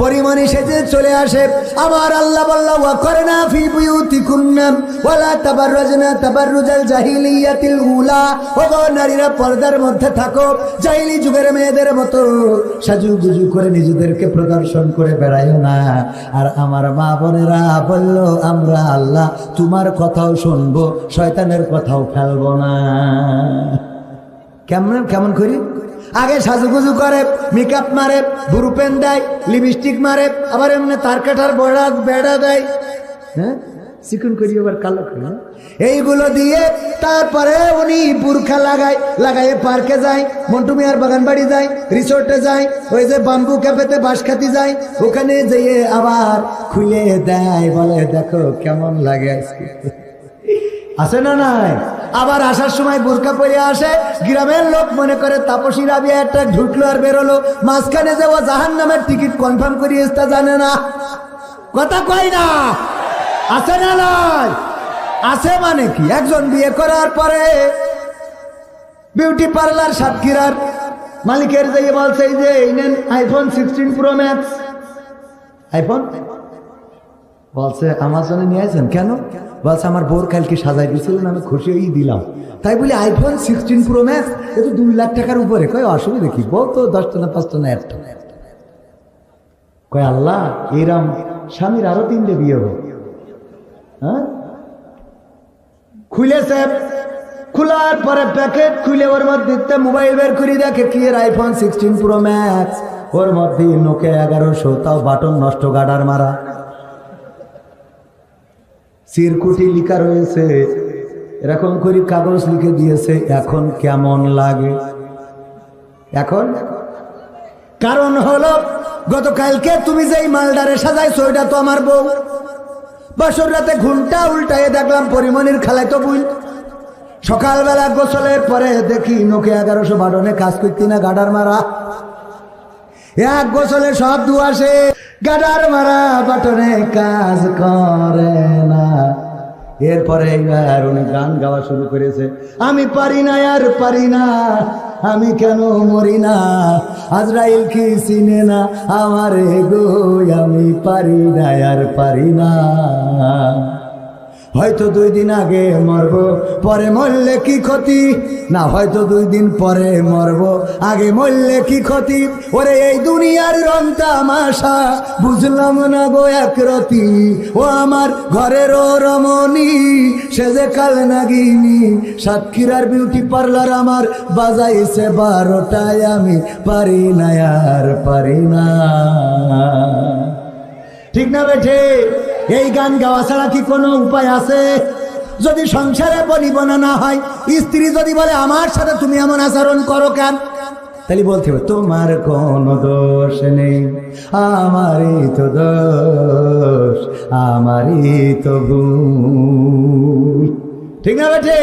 পরিমাণে সেজে চলে আসে। আমার আল্লাহ বল্লা, ওয়া করে না ফি বুয়ুতিকুন্না ওয়ালা তাবাররাজনা তাবাররুজাল জাহিলিয়াতিল উলা। ও গো নারীরা পর্দার মধ্যে থাকো, জাহিলি যুগের মেয়েদের মতো সাজু গুজু করে নিজেদেরকে প্রদর্শন করে বেড়াইও না। আর আমার মা বোনেরা বলল, আমরা আল্লাহ তোমার কথাও শুনব, শয়তানের কথাও ফেলব না। কেমন কেমন করি? আগে সাজুগুজু করে মেকআপ মারে বুরু পেন দেয় লিপস্টিক মারে, আবার এমনি তার কাটার বড়া, বেড়া দেয়। হ্যাঁ? চিকন করি আবার কালো করি হ্যাঁ? এইগুলো দিয়ে তারপরে উনি বুরখা লাগায় লাগায় পার্কে যায়, মন্টু মিয়ার বাগান বাড়ি যায় রিসোর্টে যায়, ওই যে বাম্বু ক্যাফেতে বাঁশ খাতি যায়, ওখানে যেয়ে আবার খুলে দেয়, বলে, দেখো কেমন লাগে আজকে। আছে না নাই? আবার আসার সময় বোরকা পরে আসে, গ্রামের লোক মনে করে তাপসী রাবিয়া একটা ঢুকলো আর বেরোলো। মাঝখানে যে ও জাহান নামের টিকিট কনফার্ম করিয়ে তা জানে না। কথা কয় না। আছে না নয় আছে মানে কি? একজন বিয়ে করার পরে বিউটি পার্লার সাতক্ষীরার মালিকের যে বলছে যে, এই নেন iPhone sixteen pro max iPhone বলছে, আমার জন্য নিয়ে আসেন। কেন? বলছে, আমার বোর কালকে সাজাই দিয়েছিলেন, আমি খুশি হয়েই দিলাম। তাই বলি আইফোন সিক্সটিন প্রো ম্যাক্স এ তো দুই লাখ টাকার উপরে। কয়, অসুবিধা কি? বল তো দশটা না পাঁচটা না একটা। কয়, আল্লাহ, এরাম স্বামীর আরও তিনটে বিয়ে হোক। হ্যাঁ? খুলেছে খোলার পরে প্যাকেট খুলে ওর মধ্যে মোবাইল বের করে, দেখে কি এর আইফোন সিক্সটিন প্রো ম্যাক্স ওর মধ্যে নোকে এগারোশো, তাও বাটন নষ্ট গাডার মারা। চিরকুটি লিখা রয়েছে। এরকম করে কাগজ লিখে দিয়েছে, এখন কেমন লাগে? এখন? কারণ হলো, গতকালকে তুমি যেই মালডারে সাজাইছো, ওইটা তো আমার বউ। বছর রাতে ঘুমটা উল্টায় দেখলাম পরিমণির খালাই তো বুঝ সকালবেলা গোসলের পরে দেখি নোকে এগারোশো বাটনে কাজ করতি না গাডার মারা। এক গোসলে সব দুয়াশে গাডার মারা বাটনে কাজ করে। এরপরে এইবার গান গাওয়া শুরু করেছে। আমি পারি না, আর পারি না, আমি কেন মরি না? আজরাইল কি চিনে না আমার গো, আমি পারি না, আর পারি না। হয়তো দুই দিন আগে মরব, পরে মরলে কি ক্ষতি? না, হয়তো দুই দিন পরে মরব, আগে মরলে কি ক্ষতি? ওরে, এই দুনিয়ার রং তামাশা, বুঝলাম না গো একরতি ও আমার ঘরের রমণী, সে যে কাল নাগিনি, সাতক্ষীরার বিউটি পার্লার আমার বাজাইছে বারোটায়, আমি পারি না, আর পারি না। ঠিক না বেঠে? এই গান গাওয়া ছাড়া কি কোনো উপায় আছে? যদি সংসারে বলিবনা না হয়, স্ত্রী যদি বলে, আমার সাথে তুমি এমন আচরণ করো কেন? তাহলে বলতে হবে, তোমার কোনো দোষ নেই, আমারই তো দোষ, আমারই তো ঠিক না বেঠে?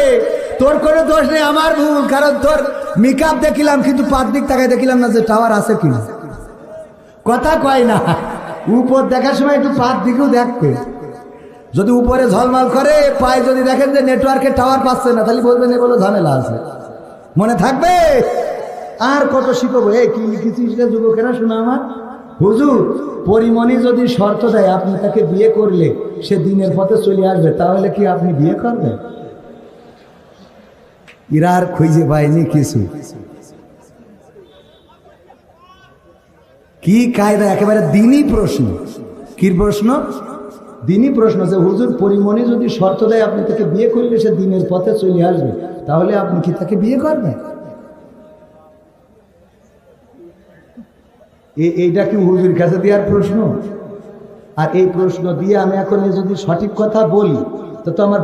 তোর কোনো দোষ নেই, আমার ভুল, কারণ তোর মেকআপ দেখিলাম, কিন্তু পাঁচ দিক তাকায় দেখিলাম না যে টাওয়ার আছে কিনা। কথা কয় না। উপর দেখার সময় একটু পাত দিকেও দেখবে যদি উপরে ঝলমাল করে, পায়ে যদি দেখেন যে নেটওয়ার্কের টাওয়ার পাচ্ছে না, তাহলে বলবেন এগুলো ঝামেলা আছে। মনে থাকবে? আর কত শিখব? এ কি লিখেছিস যুবকেরা, শোনা আমার। হুজুর, পরিমণি যদি শর্ত দেয় আপনি তাকে বিয়ে করলে, সে দিনের পথে চলে আসবে, তাহলে কি আপনি বিয়ে করবেন? এরা আর খুঁজে পায়নি কিছু। কি কায়দা? একেবারে দিনই প্রশ্ন। কি প্রশ্ন? দিনই প্রশ্ন যে, হুজুর, পরিমণি যদি শর্ত দেয়, আপনি তাকে বিয়ে করলে সে দিনের পথে চলে আসবে। তাহলে আপনি কি তাকে বিয়ে করবেন? এইটা কি হুজুর কাছে দেওয়ার প্রশ্ন? আর এই প্রশ্ন দিয়ে আমি এখন যদি সঠিক কথা বলি, তো তো আমার